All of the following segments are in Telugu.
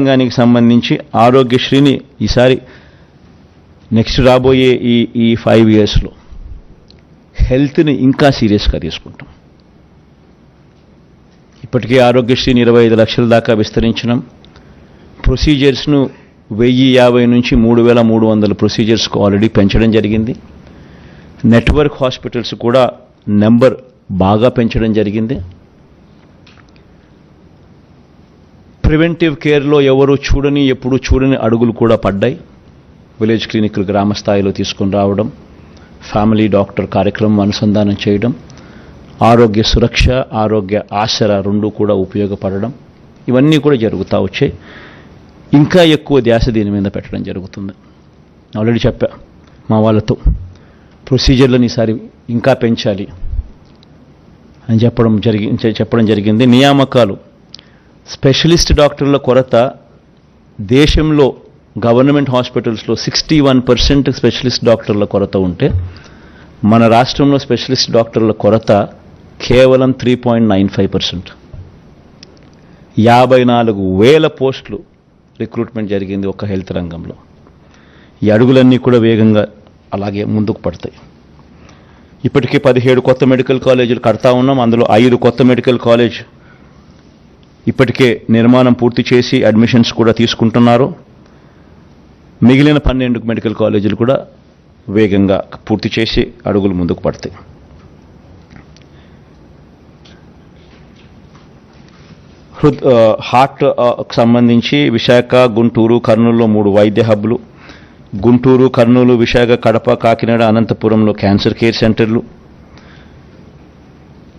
రంగానికి సంబంధించి ఆరోగ్యశ్రీని ఈసారి నెక్స్ట్ రాబోయే ఈ ఈ ఫైవ్ ఇయర్స్లో హెల్త్ని ఇంకా సీరియస్గా తీసుకుంటాం. ఇప్పటికే ఆరోగ్యశ్రీని ఇరవై ఐదు లక్షల దాకా విస్తరించినాం. ప్రొసీజర్స్ను వెయ్యి యాభై నుంచి మూడు వేల మూడు వందల ప్రొసీజర్స్కు ఆల్రెడీ పెంచడం జరిగింది. నెట్వర్క్ హాస్పిటల్స్ కూడా నెంబర్ బాగా పెంచడం జరిగింది. ప్రివెంటివ్ కేర్లో ఎవరు చూడని ఎప్పుడు చూడని అడుగులు కూడా పడ్డాయి. విలేజ్ క్లినిక్లు గ్రామ స్థాయిలో తీసుకొని రావడం ఫ్యామిలీ డాక్టర్ కార్యక్రమం అనుసంధానం చేయడం ఆరోగ్య సురక్ష ఆరోగ్య ఆసర రెండు కూడా ఉపయోగపడడం ఇవన్నీ కూడా జరుగుతూ వచ్చాయి. ఇంకా ఎక్కువ ధ్యాస దీని మీద పెట్టడం జరుగుతుంది. ఆల్రెడీ చెప్పా మా వాళ్ళతో ప్రొసీజర్లను ఈసారి ఇంకా పెంచాలి అని చెప్పడం జరిగి చెప్పడం జరిగింది. నియామకాలు స్పెషలిస్ట్ డాక్టర్ల కొరత దేశంలో గవర్నమెంట్ హాస్పిటల్స్లో సిక్స్టీ వన్ పర్సెంట్ స్పెషలిస్ట్ డాక్టర్ల కొరత ఉంటే మన రాష్ట్రంలో స్పెషలిస్ట్ డాక్టర్ల కొరత కేవలం three point nine five percent. యాభై నాలుగు వేల పోస్టులు రిక్రూట్మెంట్ జరిగింది ఒక హెల్త్ రంగంలో. ఈ అడుగులన్నీ కూడా వేగంగా అలాగే ముందుకు పడతాయి. ఇప్పటికే పదిహేడు కొత్త మెడికల్ కాలేజీలు కడతా ఉన్నాం అందులో ఐదు కొత్త మెడికల్ కాలేజ్ ఇప్పటికే నిర్మాణం పూర్తి చేసి అడ్మిషన్స్ కూడా తీసుకుంటున్నారు. మిగిలిన పన్నెండు మెడికల్ కాలేజీలు కూడా వేగంగా పూర్తి చేసి అడుగులు ముందుకు పడతాయి. హృద్ ఆ, హార్ట్ సంబంధించి విశాఖ గుంటూరు కర్నూలులో మూడు వైద్య హబ్లు గుంటూరు కర్నూలు విశాఖ కడప కాకినాడ అనంతపురంలో క్యాన్సర్ కేర్ సెంటర్లు.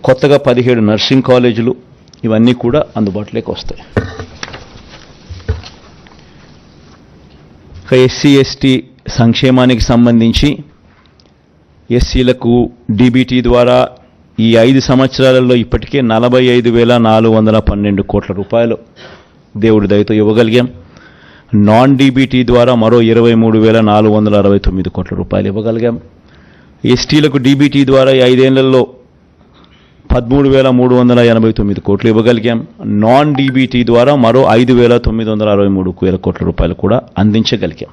కొత్తగా పదిహేడు నర్సింగ్ కాలేజీలు. ఇవన్నీ కూడా అందుబాటులోకి వస్తాయి. ఇక ఎస్సీ ఎస్టీ సంక్షేమానికి సంబంధించి ఎస్సీలకు డీబీటీ ద్వారా ఈ ఐదు సంవత్సరాలలో ఇప్పటికే నలభై ఐదు వేల నాలుగు వందల పన్నెండు కోట్ల రూపాయలు దేవుడి దయతో ఇవ్వగలిగాం. నాన్ డీబీటీ ద్వారా మరో ఇరవై మూడు వేల నాలుగు వందల అరవై తొమ్మిది కోట్ల రూపాయలు ఇవ్వగలిగాం. ఎస్టీలకు డీబీటీ ద్వారా ఈ ఐదేళ్ళలో పదమూడు వేల మూడు వందల ఎనభై తొమ్మిది కోట్లు ఇవ్వగలిగాం. నాన్ డీబీటీ ద్వారా మరో ఐదు వేల తొమ్మిది వందల అరవై మూడు వేల కోట్ల రూపాయలు కూడా అందించగలిగాం.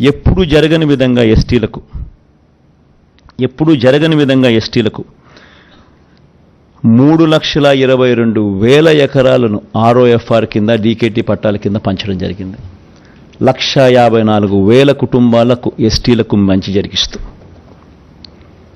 ఎప్పుడు జరగని విధంగా ఎస్టీలకు ఎప్పుడు జరగని విధంగా ఎస్టీలకు మూడు లక్షల ఇరవై రెండు వేల ఎకరాలను ఆర్ఓఎఫ్ఆర్ కింద డీకేటీ పట్టాల కింద పంచడం జరిగింది. లక్ష యాభై నాలుగు వేల కుటుంబాలకు ఎస్టీలకు మంచి జరిగిస్తూ